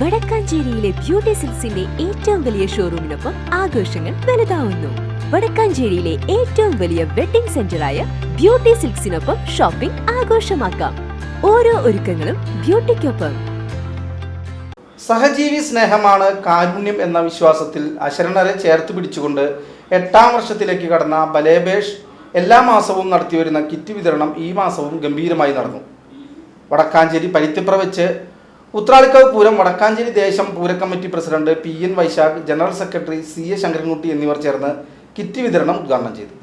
വടക്കാഞ്ചേരിയിലെ beauty സിൽസിന്റെ ഏറ്റവും വലിയ ഷോറൂമിനൊപ്പം ആഘോഷങ്ങൾ വലുതാവുന്നു. വടക്കാഞ്ചേരിയിലെ ഏറ്റവും വലിയ വെഡിംഗ് സെന്ററായ ബ്യൂട്ടി സിൽക്സിനൊപ്പം ഷോപ്പിംഗ് ആഘോഷമാക്കാം. ഓരോ ഒരുക്കങ്ങളും ബ്യൂട്ടിക്കൊപ്പം. സഹജീവി സ്നേഹമാണ് കാരുണ്യം എന്ന വിശ്വാസത്തിൽ അശരണരെ ചേർത്ത് പിടിച്ചുകൊണ്ട് എട്ടാം വർഷത്തിലേക്ക് കടന്ന ബലേബേഷ് എല്ലാ മാസവും നടത്തിവരുന്ന കിറ്റ് വിതരണം ഈ മാസവും ഗംഭീരമായി നടന്നു. വടക്കാഞ്ചേരി പരുത്തിപ്ര വെച്ച് ഉത്രാളിക്കാവ് പൂരം വടക്കാഞ്ചേരി ദേശം പൂരക്കമ്മിറ്റി president P N Vaishakh general secretary C A Sankarankutty എന്നിവർ ചേർന്ന് കിറ്റ് വിതരണം ഉദ്ഘാടനം ചെയ്തു.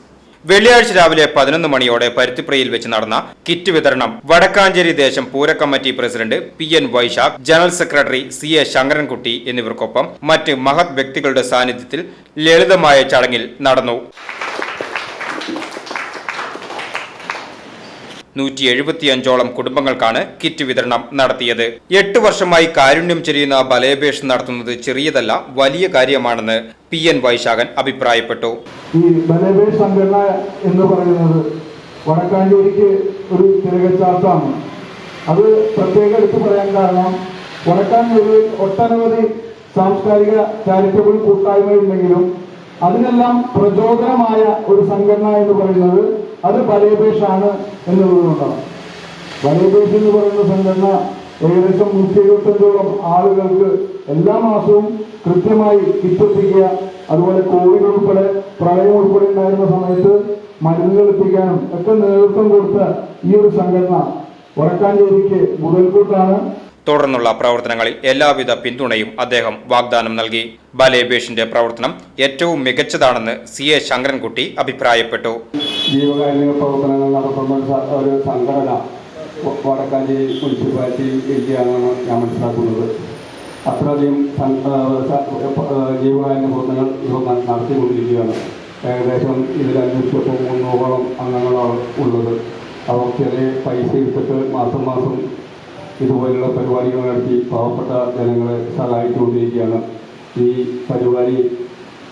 വെള്ളിയാഴ്ച രാവിലെ പതിനൊന്ന് മണിയോടെ പരുത്തിപ്രയിൽ വെച്ച് നടന്ന കിറ്റ് വിതരണം വടക്കാഞ്ചേരി ദേശം പൂരക്കമ്മിറ്റി president P N Vaishakh general secretary C A Sankarankutty എന്നിവർക്കൊപ്പം മറ്റ് മഹത് വ്യക്തികളുടെ സാന്നിധ്യത്തിൽ ലളിതമായ ചടങ്ങിൽ നടന്നു. നൂറ്റി എഴുപത്തിയഞ്ചോളം കുടുംബങ്ങൾക്കാണ് കിറ്റ് വിതരണം നടത്തിയത്. എട്ട് വർഷമായി കാരുണ്യം ചെരിയുന്ന ബലേപേഷ് നടത്തുന്നത് ചെറിയതല്ല വലിയ കാര്യമാണെന്ന് പി എൻ വൈശാഖൻ അഭിപ്രായപ്പെട്ടു. ഈ ബലബേഷ് സംഘടന എന്ന് പറയുന്നത് വടക്കാഞ്ചേരിക്ക് ഒരു തിരകച്ചാർത്താണ് അത് പ്രത്യേകം എടുത്തു പറയാൻ കാരണം വടക്കാഞ്ചേരിയിൽ ഒട്ടനവധി സാംസ്കാരിക ചാരിറ്റബിൾ കൂട്ടായ്മയുണ്ടെങ്കിലും അതിനെല്ലാം പ്രചോദനമായ ഒരു സംഘടന എന്ന് പറയുന്നത് അത് എന്ന് എന്നുള്ളതുകൊണ്ടാണ്. പലയപേക്ഷ എന്ന് പറയുന്ന സംഘടന ഏകദേശം നൂറ്റി എഴുപത്തഞ്ചോളം ആളുകൾക്ക് എല്ലാ മാസവും കൃത്യമായി കിറ്റെത്തിക്കുക അതുപോലെ കോവിഡ് ഉൾപ്പെടെ പ്രളയം ഉൾപ്പെടെ ഉണ്ടായിരുന്ന സമയത്ത് മരുന്നുകൾ എത്തിക്കാനും ഒക്കെ നേതൃത്വം കൊടുത്ത ഈ ഒരു സംഘടന വടക്കാഞ്ചേരിക്ക് മുതൽക്കൂട്ടാണ്. തുടർന്നുള്ള പ്രവർത്തനങ്ങളിൽ എല്ലാവിധ പിന്തുണയും അദ്ദേഹം വാഗ്ദാനം നൽകി. ബലേബേഷിന്റെ പ്രവർത്തനം ഏറ്റവും മികച്ചതാണെന്ന് സി എ ശങ്കരൻകുട്ടി അഭിപ്രായപ്പെട്ടു. ജീവകാരുണ്യ പ്രവർത്തനങ്ങൾ നടത്തുന്ന ഒരു സംഘടന വടക്കാഞ്ചേരി മുനിസിപ്പാലിറ്റി ഇരിക്കുകയാണെന്ന് ഞാൻ മനസ്സിലാക്കുന്നത്. അത്രയധികം ജീവകാരുണ്യ പ്രവർത്തനങ്ങൾ ഇവർ ന- നടത്തിക്കൊണ്ടിരിക്കുകയാണ്. ഏകദേശം ഇതിൽ അന്വേഷിച്ചപ്പോൾ മുന്നൂറോളം അംഗങ്ങളാണ് ഉള്ളത്. അവർ ചെറിയ പൈസ എടുത്തിട്ട് മാസം മാസം ഇതുപോലുള്ള പരിപാടികൾ നടത്തി പാവപ്പെട്ട ജനങ്ങളെ സഹായിച്ചുകൊണ്ടിരിക്കുകയാണ്. ഈ പരിപാടി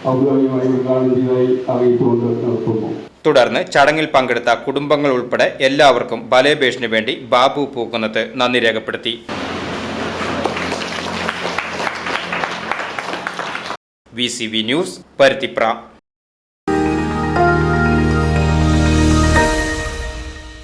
ഔദ്യോഗികമായി ഉദ്ഘാടനം ചെയ്തതായി അറിയിച്ചുകൊണ്ട് നിർത്തുന്നു. തുടർന്ന് ചടങ്ങിൽ പങ്കെടുത്ത കുടുംബങ്ങൾ ഉൾപ്പെടെ എല്ലാവർക്കും ബലേബേഷിനു വേണ്ടി ബാബു പൂക്കുന്നത് നന്ദി രേഖപ്പെടുത്തി. V news Paruthipra.